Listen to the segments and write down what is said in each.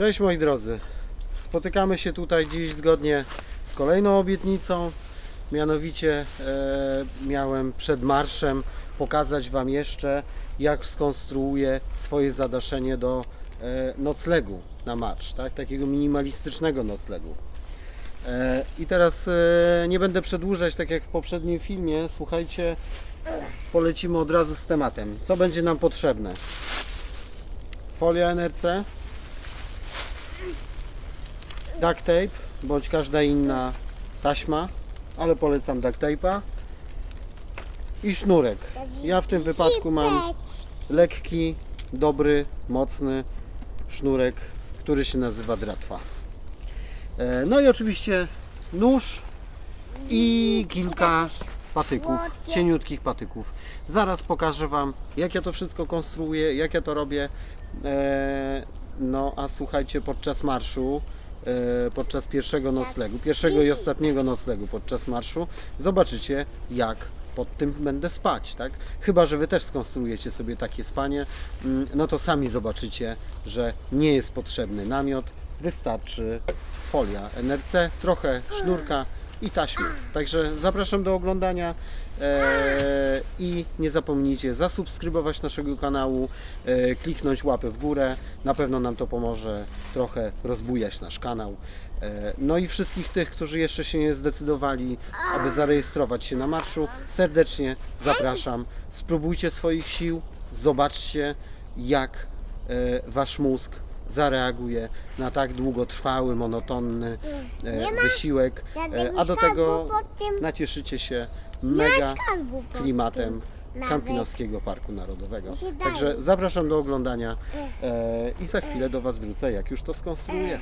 Cześć moi drodzy. Spotykamy się tutaj dziś zgodnie z kolejną obietnicą. Mianowicie e, miałem przed marszem pokazać Wam jeszcze, jak skonstruuję swoje zadaszenie do e, noclegu na marsz, tak? takiego minimalistycznego noclegu. E, I teraz e, nie będę przedłużać, tak jak w poprzednim filmie. Słuchajcie, polecimy od razu z tematem. Co będzie nam potrzebne? Folia NRC, duct tape bądź każda inna taśma, ale polecam duct tape'a i sznurek. Ja w tym wypadku mam lekki, dobry, mocny sznurek, który się nazywa dratwa. E, No i oczywiście nóż i kilka patyków, cieniutkich patyków. Zaraz pokażę Wam, jak ja to wszystko konstruuję, jak ja to robię. No a słuchajcie, podczas marszu, e, podczas pierwszego noclegu, pierwszego i ostatniego noclegu podczas marszu, zobaczycie, jak pod tym będę spać, tak? Chyba, że Wy też skonstruujecie sobie takie spanie, mm, no to sami zobaczycie, że nie jest potrzebny namiot, wystarczy folia NRC, trochę sznurka i taśmy. Także zapraszam do oglądania e, i nie zapomnijcie zasubskrybować naszego kanału, e, kliknąć łapę w górę, na pewno nam to pomoże trochę rozbujać nasz kanał. E, no i wszystkich tych, którzy jeszcze się nie zdecydowali, aby zarejestrować się na marszu, serdecznie zapraszam. Spróbujcie swoich sił, zobaczcie jak e, wasz mózg zareaguje na tak długotrwały, monotonny e, wysiłek, e, a do tego nacieszycie się mega klimatem Kampinoskiego Parku Narodowego. Także zapraszam do oglądania e, i za chwilę do Was wrócę, jak już to skonstruuję.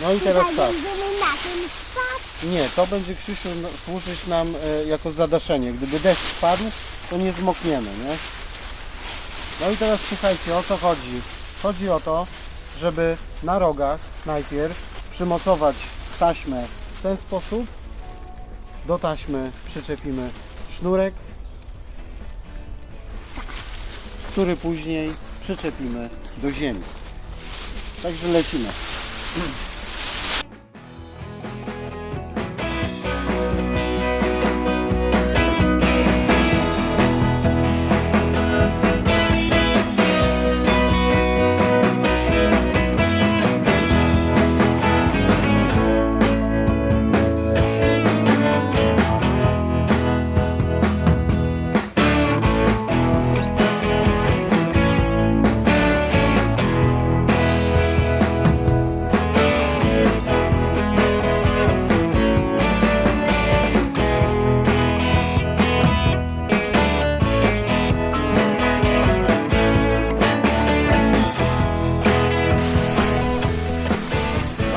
No i teraz tak. Nie, to będzie Krzysiu służyć nam e, jako zadaszenie. Gdyby deszcz spadł, to nie zmokniemy, nie? No i teraz słuchajcie, o co chodzi? Chodzi o to, żeby na rogach najpierw przymocować taśmę w ten sposób. Do taśmy przyczepimy sznurek, który później przyczepimy do ziemi. Także lecimy.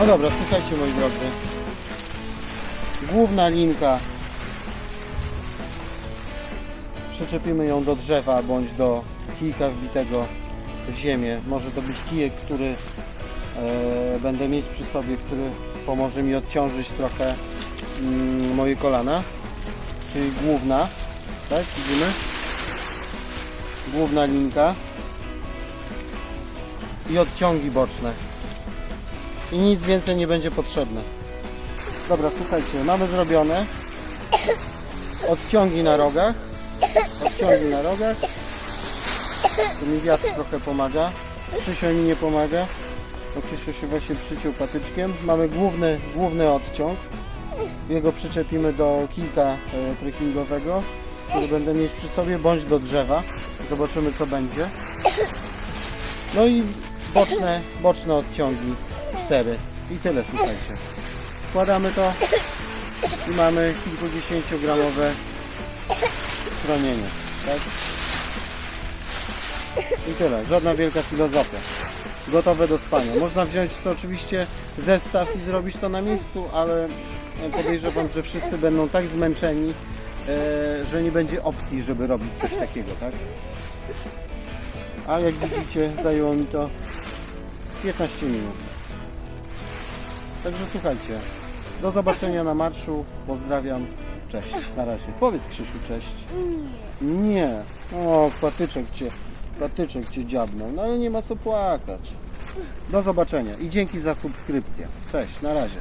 Dobra, słuchajcie moi drodzy. Główna linka. Przyczepimy ją do drzewa bądź do kijka wbitego w ziemię. Może to być kijek, który e, będę mieć przy sobie, który pomoże mi odciążyć trochę mm, moje kolana. Czyli główna. Tak, widzimy? Główna linka. I odciągi boczne i nic więcej nie będzie potrzebne. Dobra, słuchajcie, mamy zrobione odciągi na rogach. Odciągi na rogach. Tu mi wiatr trochę pomaga. Krzysio mi nie pomaga. Bo Krzysio się właśnie przyciął patyczkiem. Mamy główny, główny odciąg. Jego przyczepimy do kilka e, trekkingowego, który będę mieć przy sobie, bądź do drzewa. Zobaczymy co będzie. No i boczne, boczne odciągi 4 i tyle słuchajcie. Wkładamy to i mamy kilkudziesięciogramowe schronienie. Tak? I tyle, żadna wielka filozofia. Gotowe do spania. Można wziąć to oczywiście zestaw i zrobić to na miejscu, ale podejrzewam, że wszyscy będą tak zmęczeni, e, że nie będzie opcji, żeby robić coś takiego, tak? A jak widzicie, zajęło mi to 15 minut. Także słuchajcie, do zobaczenia na marszu. Pozdrawiam. Cześć. Na razie. Powiedz Krzysiu cześć. Nie. O, patyczek cię, patyczek cię dziabnął. No ale nie ma co płakać. Do zobaczenia i dzięki za subskrypcję. Cześć, na razie.